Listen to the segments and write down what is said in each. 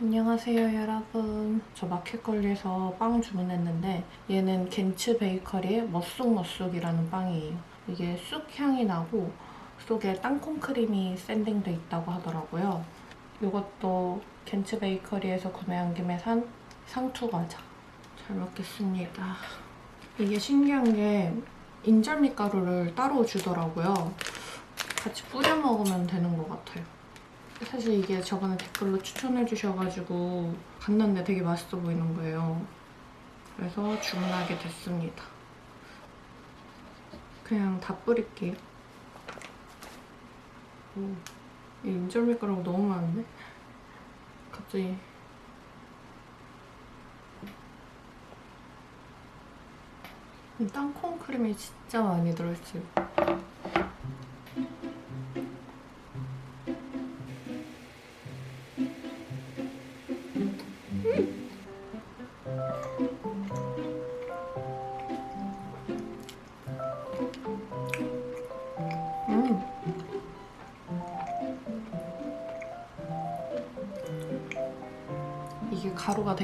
안녕하세요 여러분. 저 마켓컬리에서 빵 주문했는데 얘는 겐츠 베이커리의 머쑥머쑥이라는 빵이에요. 이게 쑥 향이 나고 속에 땅콩 크림이 샌딩돼 있다고 하더라고요. 이것도 겐츠 베이커리에서 구매한 김에 산 상투 과자. 잘 먹겠습니다. 이게 신기한 게 인절미 가루를 따로 주더라고요. 같이 뿌려 먹으면 되는 것 같아요 사실 이게 저번에 댓글로 추천해 주셔가지고 갔는데 되게 맛있어 보이는 거예요. 그래서 주문하게 됐습니다. 그냥 다 뿌릴게요. 오, 이 인절미 가루가 너무 많은데? 갑자기 이 땅콩 크림이 진짜 많이 들어있어요.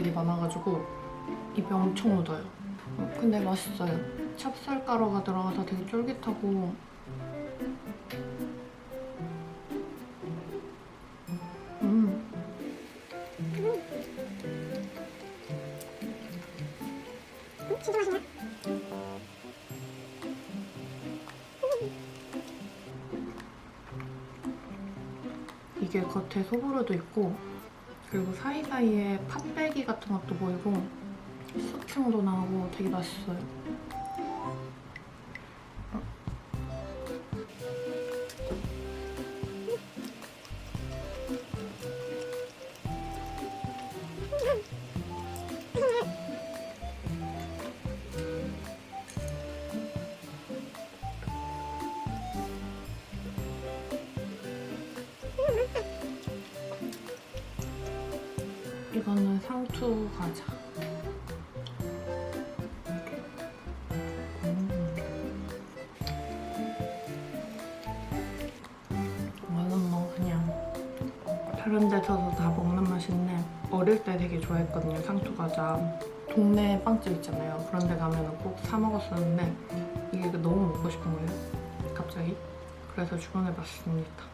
되게 많아가지고 입에 엄청 묻어요. 어, 근데 맛있어요. 찹쌀가루가 들어가서 되게 쫄깃하고 음. 진짜 맛있네. 이게 겉에 소보루도 있고 그리고 사이사이에 팥배기 같은 것도 보이고 쑥향도 나고 되게 맛있어요. 상투 과자. 이거는 뭐 그냥 다른 데서도 다 먹는 맛인데 어릴 때 되게 좋아했거든요 상투 과자. 동네 빵집 있잖아요. 그런 데 가면 꼭 사 먹었었는데 이게 너무 먹고 싶은 거예요. 갑자기. 그래서 주문해봤습니다.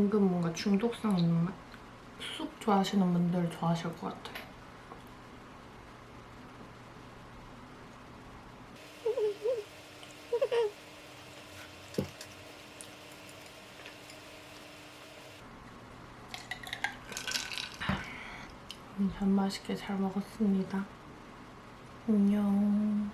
은근 뭔가 중독성 있는 맛? 쑥 좋아하시는 분들 좋아하실 것 같아요. 음, 전 맛있게 잘 먹었습니다. 안녕.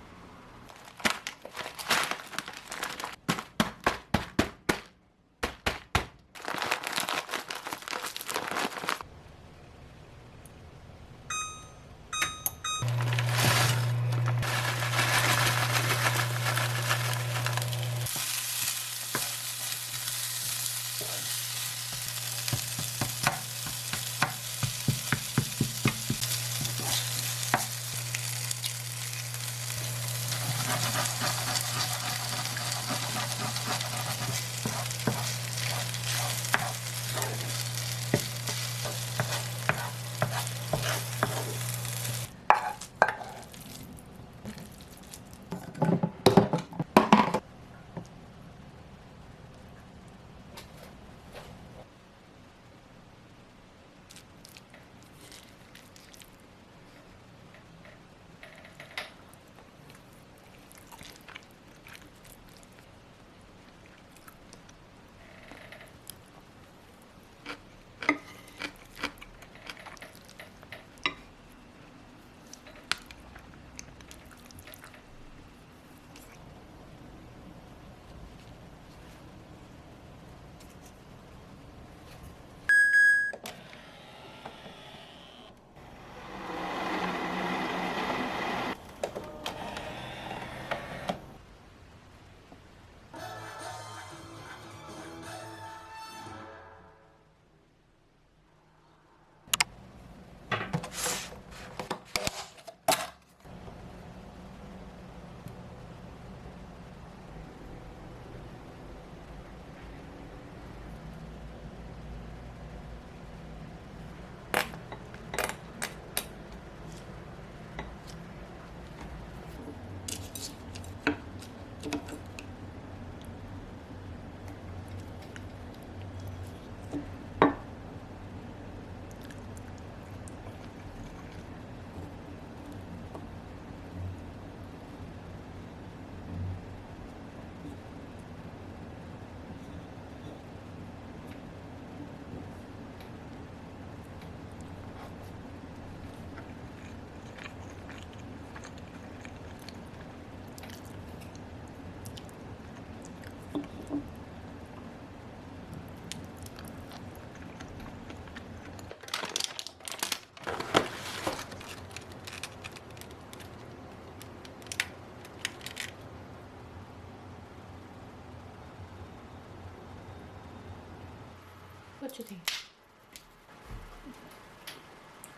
주세요.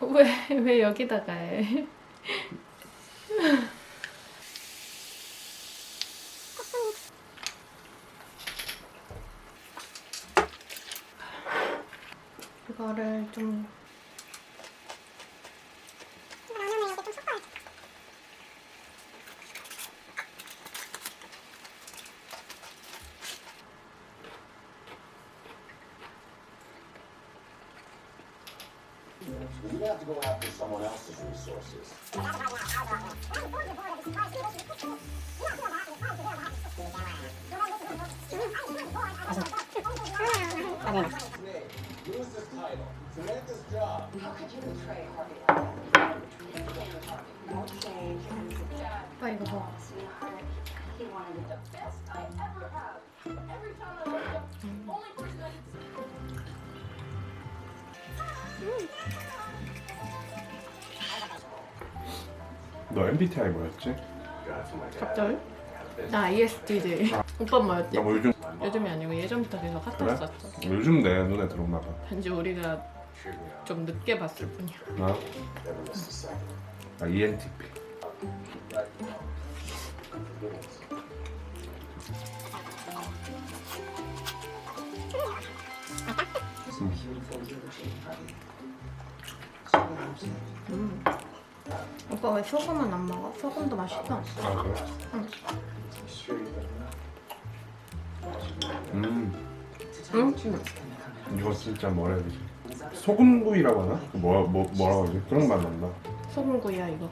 왜, 왜 여기다가 해? 이거를 좀 have to go after someone else's resources. Use this title. Cement this job. How could you betray Harvey Harvey? No change. Fight the boss. He wanted it the best I ever have. Every time I wake up, only person I can. 너 MBTI 뭐였지? 갑자기? 나 ISTJ. 오빠 뭐였지? 나 뭐 요즘 요즘이 아니고 예전부터 계속 그래? 핫했었어. 요즘 내 눈에 들어오나 봐. 단지 우리가 좀 늦게 봤을 뿐이야. 나? 나 ENTP. 오빠 왜 소금은 안 먹어? 소금도 맛있어. 아 그래? 음 응? 이거 진짜 뭐라 해야 되지? 소금구이라고 하나? 그 뭐, 뭐, 뭐라고 하지? 그런 맛 난다. 소금구이야 이거.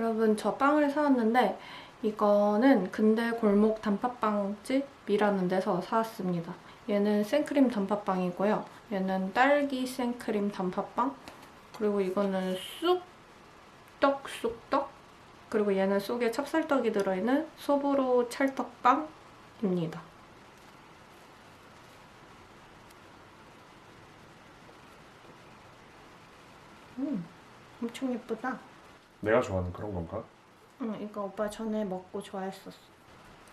여러분 저 빵을 사왔는데 이거는 근대 골목 단팥빵집이라는 데서 사왔습니다. 얘는 생크림 단팥빵이고요. 얘는 딸기 생크림 단팥빵. 그리고 이거는 쑥떡 쑥떡. 그리고 얘는 속에 찹쌀떡이 들어있는 소보로 찰떡빵입니다. 음, 엄청 예쁘다. 내가 좋아하는 그런 건가? 응, 이거 오빠 전에 먹고 좋아했었어.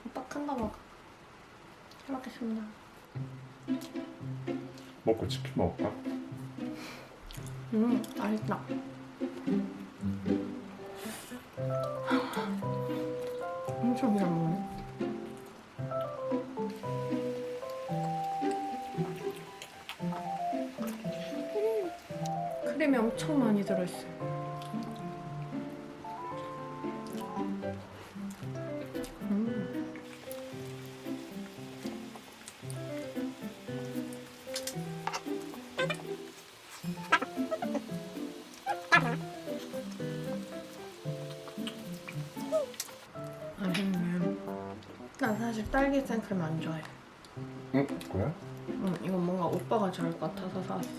오빠 큰 거 먹어. 잘 먹겠습니다. 먹고 치킨 먹을까? 음, 맛있다. 엄청 잘 먹네. 크림이 엄청 많이 들어있어요. 생크림 안 좋아해. 응? 그래? 응, 이건 뭔가 오빠가 좋아할 것 같아서 사왔어.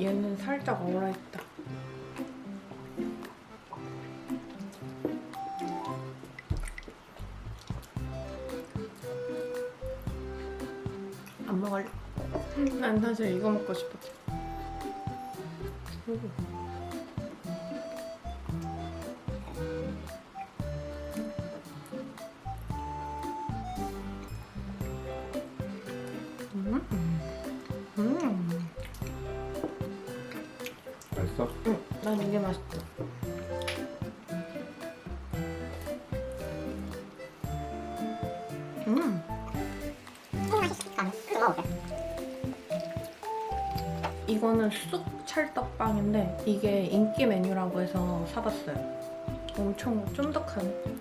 얘는 살짝 얼어있다. 안 먹을래? 난 사실 이거 먹고 싶었어. 음, 맛있어? 응, 난 이게. 음, 맛있어. 먹어볼게. 이거는 쑥 찰떡빵인데 이게 인기 메뉴라고 해서 사봤어요. 엄청 쫀득한.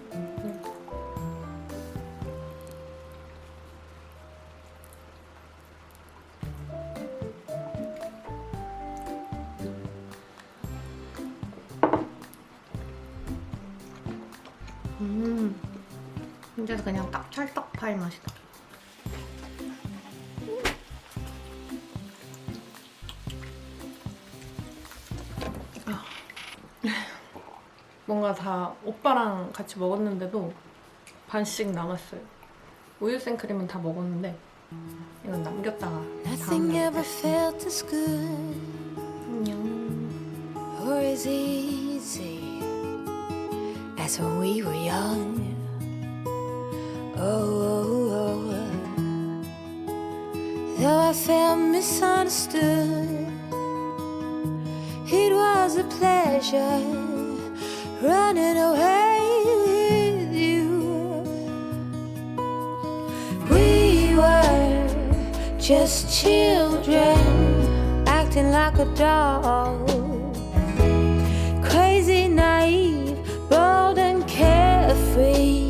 음, 진짜 그냥 딱 찰떡파이 맛이다. 뭔가 다 오빠랑 같이 먹었는데도 반씩 남았어요. 우유 생크림은 다 먹었는데 이건 남겼다가 다음 날 안녕. That's when we were young. Oh, oh, oh, oh. Though I felt misunderstood, it was a pleasure running away with you. We were just children acting like a doll, crazy naive free.